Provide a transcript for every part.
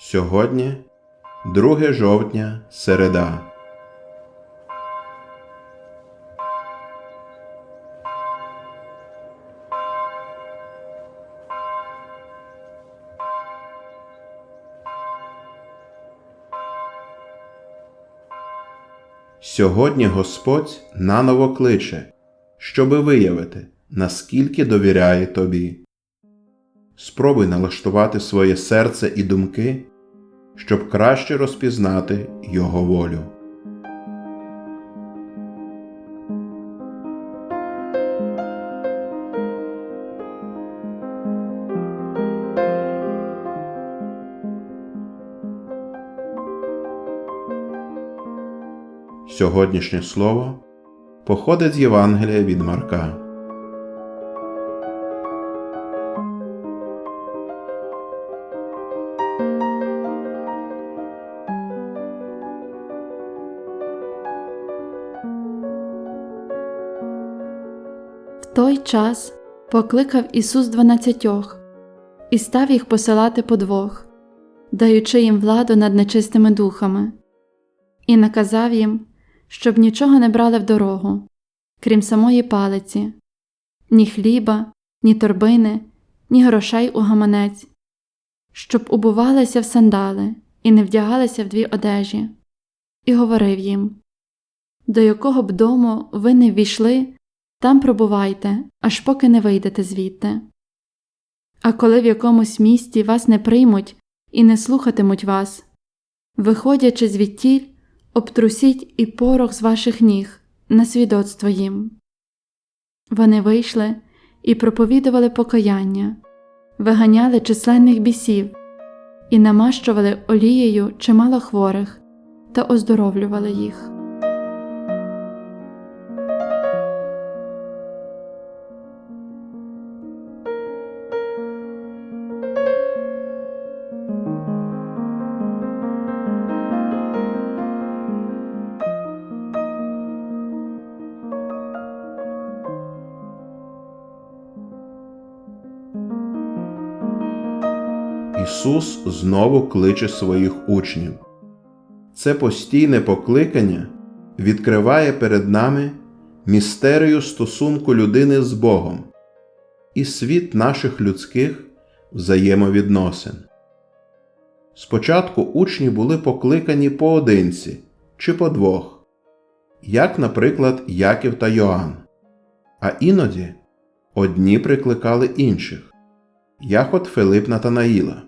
Сьогодні 2 жовтня, середа. Сьогодні Господь наново кличе, щоби виявити, наскільки довіряє тобі. Спробуй налаштувати своє серце і думки, щоб краще розпізнати Його волю. Сьогоднішнє слово походить з Євангелія від Марка. В той час покликав Ісус дванадцятьох і став їх посилати по двох, даючи їм владу над нечистими духами, і наказав їм, щоб нічого не брали в дорогу, крім самої палиці, ні хліба, ні торбини, ні грошей у гаманець, щоб убувалися в сандали і не вдягалися в дві одежі, і говорив їм До якого б дому ви не ввійшли, там пробувайте, аж поки не вийдете звідти. А коли в якомусь місті вас не приймуть і не слухатимуть вас, виходячи звідтіль, обтрусіть і порох з ваших ніг на свідоцтво їм. Вони вийшли і проповідували покаяння, виганяли численних бісів і намащували олією чимало хворих та оздоровлювали їх. Ісус знову кличе своїх учнів. Це постійне покликання відкриває перед нами містерію стосунку людини з Богом і світ наших людських взаємовідносин. Спочатку учні були покликані поодинці чи по двох, як, наприклад, Яків та Йоанн, а іноді одні прикликали інших, як от Филип Натанаїла.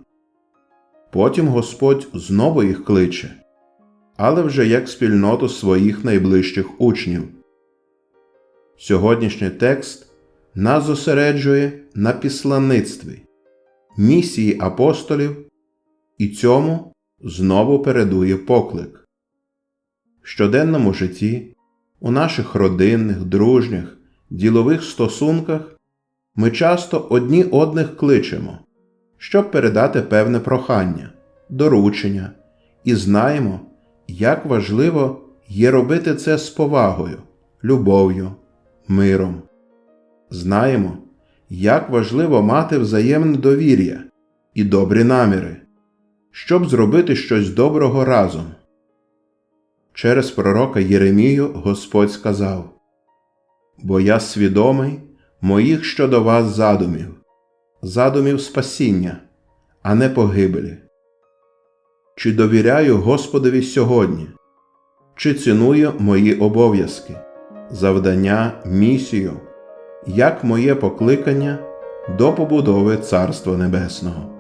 Потім Господь знову їх кличе, але вже як спільноту своїх найближчих учнів. Сьогоднішній текст нас зосереджує на післаництві, місії апостолів, і цьому знову передує поклик. В щоденному житті, у наших родинних, дружніх, ділових стосунках ми часто одні одних кличемо щоб передати певне прохання, доручення, і знаємо, як важливо є робити це з повагою, любов'ю, миром. Знаємо, як важливо мати взаємне довір'я і добрі наміри, щоб зробити щось доброго разом. Через пророка Єремію Господь сказав Бо я свідомий моїх щодо вас задумів задумів спасіння, а не погибелі. Чи довіряю Господові сьогодні, чи ціную мої обов'язки, завдання, місію, як моє покликання до побудови Царства Небесного.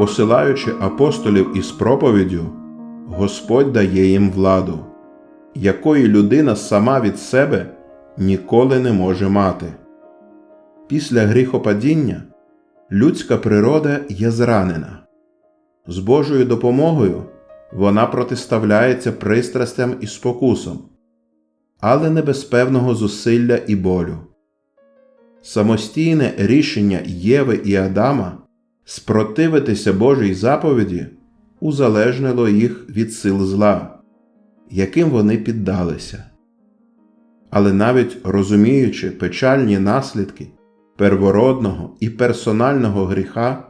Посилаючи апостолів із проповіддю, Господь дає їм владу, якої людина сама від себе ніколи не може мати. Після гріхопадіння людська природа є зранена. З Божою допомогою вона протиставляється пристрастям і спокусам, але не без певного зусилля і болю. Самостійне рішення Єви і Адама спротивитися Божій заповіді узалежнило їх від сил зла, яким вони піддалися. Але навіть розуміючи печальні наслідки первородного і персонального гріха,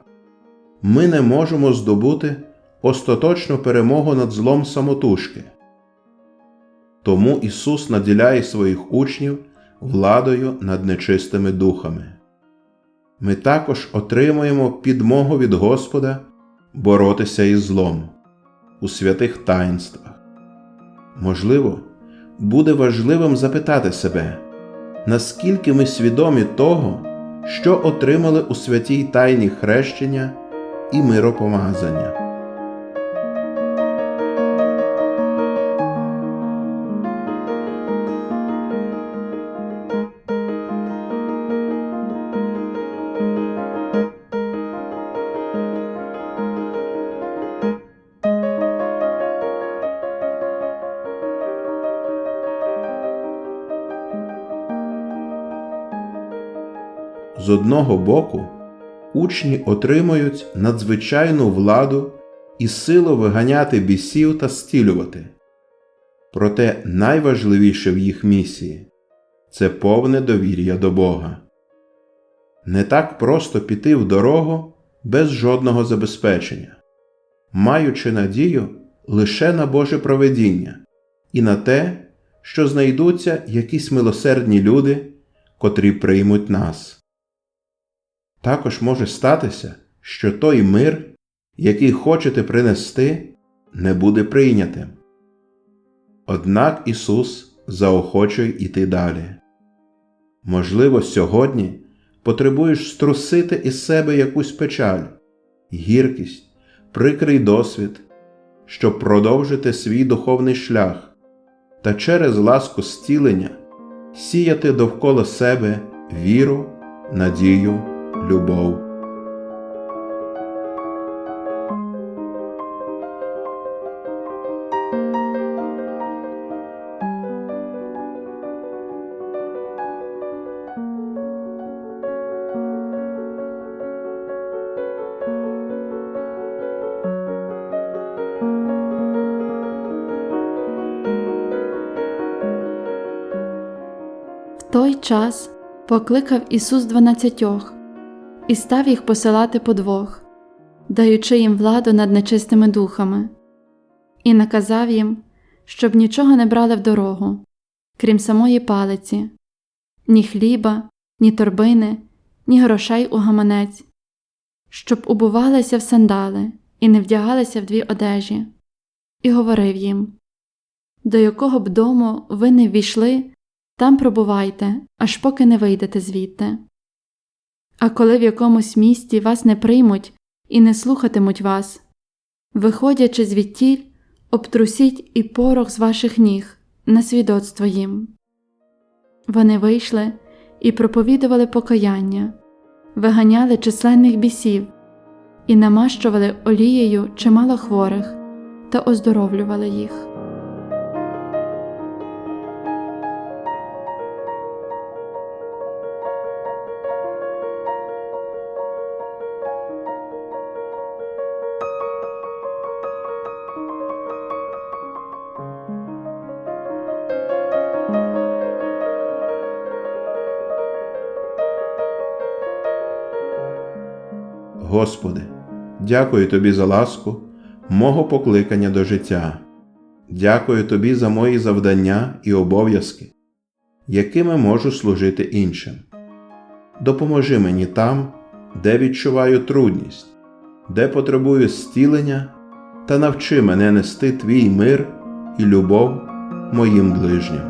ми не можемо здобути остаточну перемогу над злом самотужки. Тому Ісус наділяє своїх учнів владою над нечистими духами. Ми також отримуємо підмогу від Господа боротися із злом у святих таїнствах. Можливо, буде важливим запитати себе, наскільки ми свідомі того, що отримали у святій тайні хрещення і миропомазання. З одного боку, учні отримують надзвичайну владу і силу виганяти бісів та стілювати. Проте найважливіше в їх місії це повне довір'я до Бога. Не так просто піти в дорогу без жодного забезпечення, маючи надію лише на Боже проведіння і на те, що знайдуться якісь милосердні люди, котрі приймуть нас. Також може статися, що той мир, який хочете принести, не буде прийнятим. Однак Ісус заохочує іти далі. Можливо, сьогодні потребуєш струсити із себе якусь печаль, гіркість, прикрий досвід, щоб продовжити свій духовний шлях та через ласку зцілення сіяти довкола себе віру, надію любов. Той час покликав Ісус дванадцятьох і став їх посилати по двох, даючи їм владу над нечистими духами, і наказав їм, щоб нічого не брали в дорогу, крім самої палиці, ні хліба, ні торбини, ні грошей у гаманець, щоб убувалися в сандали і не вдягалися в дві одежі, і говорив їм До якого б дому ви не ввійшли, там пробувайте, аж поки не вийдете звідти. А коли в якомусь місті вас не приймуть і не слухатимуть вас, виходячи звідтіль, обтрусіть і порох з ваших ніг на свідоцтво їм. Вони вийшли і проповідували покаяння, виганяли численних бісів і намащували олією чимало хворих та оздоровлювали їх. Господи, дякую Тобі за ласку, мого покликання до життя. Дякую Тобі за мої завдання і обов'язки, якими можу служити іншим. Допоможи мені там, де відчуваю трудність, де потребую зцілення, та навчи мене нести Твій мир і любов моїм ближнім.